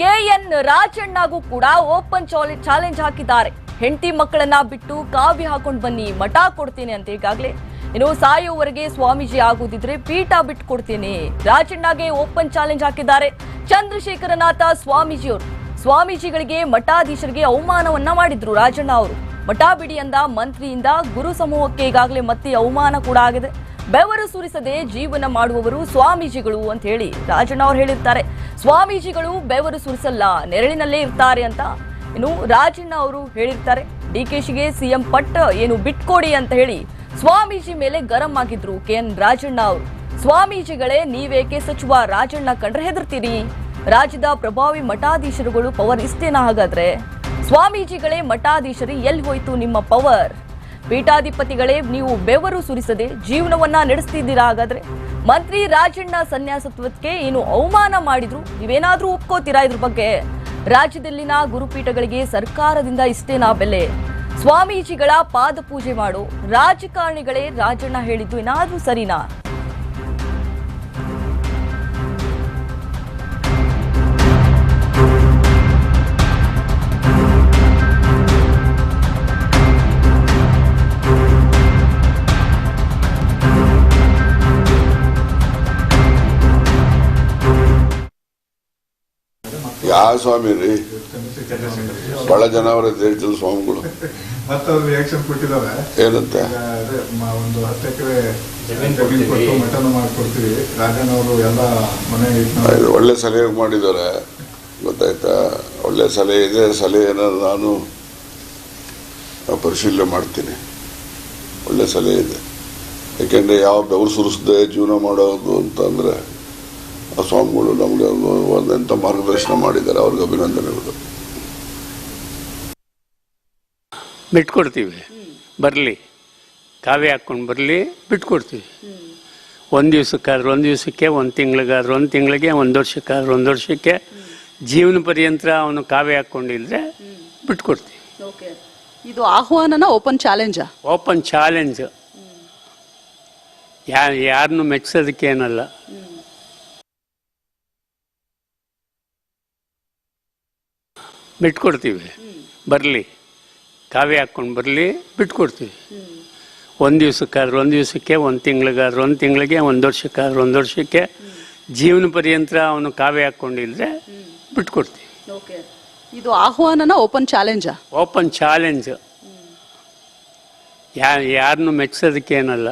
K N ರಾಜಣ್ಣಗೂ ಕೂಡ open challenge ಹಾಕಿದ್ದಾರೆ. ಹೆಂಡತಿ ಮಕ್ಕಳನ್ನ ಬಿಟ್ಟು ಕಾವಿ ಹಾಕೊಂಡು ಬನ್ನಿ, ಮಠ ಕೊಡ್ತೀನಿ ಅಂತ ಈಗಾಗಲೇ. ಇನ್ನು ಸಾಯುವವರೆಗೆ ಸ್ವಾಮೀಜಿ ಆಗುದಿದ್ರೆ ಪೀಠ ಬಿಟ್ಟು ಕೊಡ್ತೀನಿ. ರಾಜಣ್ಣಗೆ ಓಪನ್ ಚಾಲೆಂಜ್ ಹಾಕಿದ್ದಾರೆ. ಚಂದ್ರಶೇಖರನಾಥ ಸ್ವಾಮೀಜಿಯವರು. ಸ್ವಾಮೀಜಿಗಳಿಗೆ, ಮಠಾಧೀಶರಿಗೆ ಅವಮಾನವನ್ನ ಮಾಡಿದ್ರು ರಾಜಣ್ಣ ಅವರು. ಮಠ ಬಿಡಿ ಅಂದ ಮಂತ್ರಿಯಿಂದ ಗುರು ಸಮೂಹಕ್ಕೆ ಈಗಾಗಲೇ ಮತ್ತೆ ಅವಮಾನ ಕೂಡ ಆಗಿದೆ. ಬೆವರು ಸುರಿಸದೆ ಜೀವನ ಮಾಡುವವರು ಸ್ವಾಮೀಜಿಗಳು ಅಂತ ಹೇಳಿ ರಾಜಣ್ಣ ಅವರು ಹೇಳಿರ್ತಾರೆ. ಸ್ವಾಮೀಜಿಗಳು ಬೆವರು ಸುರಿಸಲ್ಲ, ನೆರಳಿನಲ್ಲೇ ಇರ್ತಾರೆ ಅಂತ ಇನ್ನು ರಾಜಣ್ಣ ಅವರು ಹೇಳಿರ್ತಾರೆ. ಡಿಕೆಶಿಗೆ ಸಿಎಂ ಪಟ್ಟ ಏನು ಬಿಟ್ಕೊಡಿ ಅಂತ ಹೇಳಿ ಸ್ವಾಮೀಜಿ ಮೇಲೆ ಗರಂ ಆಗಿದ್ರು ಕೆ ಎನ್ ರಾಜಣ್ಣ ಅವರು. ಸ್ವಾಮೀಜಿಗಳೇ ನೀವೇಕೆ ಸಚಿವ ರಾಜಣ್ಣ ಕಂಡ್ರೆ ಹೆದರ್ತೀರಿ? ರಾಜ್ಯದ ಪ್ರಭಾವಿ ಮಠಾಧೀಶರುಗಳು ಪವರ್ ಇಷ್ಟೇನಾ ಹಾಗಾದ್ರೆ? ಸ್ವಾಮೀಜಿಗಳೇ ಮಠಾಧೀಶರಿ ಎಲ್ಲಿ ಹೋಯ್ತು ನಿಮ್ಮ ಪವರ್? ಪೀಠಾಧಿಪತಿಗಳೇ, ನೀವು ಬೆವರು ಸುರಿಸದೆ ಜೀವನವನ್ನ ನಡೆಸ್ತಿದ್ದೀರಾ ಹಾಗಾದ್ರೆ? ಮಂತ್ರಿ ರಾಜಣ್ಣ ಸನ್ಯಾಸತ್ವಕ್ಕೆ ಏನು ಅವಮಾನ ಮಾಡಿದ್ರು? ನೀವೇನಾದ್ರೂ ಒಪ್ಕೋತೀರಾ ಇದ್ರ ಬಗ್ಗೆ? ರಾಜ್ಯದಲ್ಲಿನ ಗುರುಪೀಠಗಳಿಗೆ ಸರ್ಕಾರದಿಂದ ಇಷ್ಟೇನಾ ಬೆಲೆ? ಸ್ವಾಮೀಜಿಗಳ ಪಾದ ಪೂಜೆ ಮಾಡು. ರಾಜಕಾರಣಿಗಳೇ ರಾಜಣ್ಣ ಹೇಳಿದ್ದು ಏನಾದ್ರೂ ಸರಿನಾ? ಯಾವ ಸ್ವಾಮಿ ರೀ? ಬಹಳ ಜನ ಅವರ ಹೇಳ್ತಿಲ್ಲ ಸ್ವಾಮಿಗಳು. ಮತ್ತೆ ಅವ್ರು ರಿಯಾಕ್ಷನ್ ಕೊಟ್ಟಿದ್ದಾರೆ. ಏನಂತ? ಅದೇ ಮ- ಒಂದು ಹತ್ತು ಎಕರೆ ಜಮೀನು ಕೊಟ್ಟು ಮಟನ್ ಮಾಡ್ಕೊಡ್ತೀವಿ. ರಾಜನ್ ಅವರು ಎಲ್ಲ ಮನೆ ಒಳ್ಳೆ ಸಲಹೆ ಮಾಡಿದ್ದಾರೆ. ಗೊತ್ತಾಯ್ತಾ? ಒಳ್ಳೆ ಸಲಹೆ ಇದೆ ಸಲಹೆನ ನಾನು ಪರಿಶೀಲನೆ ಮಾಡ್ತೀನಿ. ಒಳ್ಳೆ ಸಲಹೆ ಇದೆ. ಯಾಕೆಂದ್ರೆ ಯಾವ ಬೆವರು ಸುರಿಸದೆ ಜೀವನ ಮಾಡೋದು ಅಂತಂದ್ರೆ ಆ ಸ್ವಾಮಿಗಳು ನಮಗೆ ಒಂದಂಥ ಮಾರ್ಗದರ್ಶನ ಮಾಡಿದ್ದಾರೆ ಅವ್ರಿಗೆ ಅಭಿನಂದನೆಗಳು. ಬಿಟ್ಕೊಡ್ತೀವಿ. ಬರಲಿ. ಕಾವ್ಯ ಹಾಕ್ಕೊಂಡು ಬರಲಿ ಬಿಟ್ಕೊಡ್ತೀವಿ. ಒಂದು ದಿವ್ಸಕ್ಕಾದ್ರೆ ಒಂದು ದಿವಸಕ್ಕೆ ಒಂದು ತಿಂಗಳಿಗಾದ್ರೆ ಒಂದು ತಿಂಗಳಿಗೆ ಒಂದು ವರ್ಷಕ್ಕಾದ್ರೂ ಒಂದು ವರ್ಷಕ್ಕೆ ಜೀವನ ಪರ್ಯಂತ ಅವನು ಕಾವ್ಯ ಹಾಕ್ಕೊಂಡಿದ್ರೆ ಬಿಟ್ಕೊಡ್ತೀವಿ. ಇದು ಆಹ್ವಾನನ ಓಪನ್ ಚಾಲೆಂಜಾ? Open challenge. ಯಾ ಯಾರನ್ನು ಮೆಚ್ಚೋದಕ್ಕೆ ಬಿಟ್ಕೊಡ್ತೀವಿ. ಬರಲಿ. ಕಾವಿ ಹಾಕ್ಕೊಂಡು ಬರಲಿ ಬಿಟ್ಕೊಡ್ತೀವಿ. ಒಂದು ದಿವ್ಸಕ್ಕಾದ್ರೆ ಒಂದು ದಿವಸಕ್ಕೆ ಒಂದು ತಿಂಗಳಿಗಾದ್ರೆ ಒಂದು ತಿಂಗಳಿಗೆ ಒಂದು ವರ್ಷಕ್ಕಾದ್ರೆ ಒಂದು ವರ್ಷಕ್ಕೆ ಜೀವನ ಪರ್ಯಂತ ಅವನು ಕಾವ್ಯ ಹಾಕ್ಕೊಂಡಿದ್ರೆ ಬಿಟ್ಕೊಡ್ತೀವಿ. ಇದು ಆಹ್ವಾನನ ಓಪನ್ ಚಾಲೆಂಜ? Open challenge. ಯಾರನ್ನು ಮೆಚ್ಚೋದಕ್ಕೆ ಏನಲ್ಲ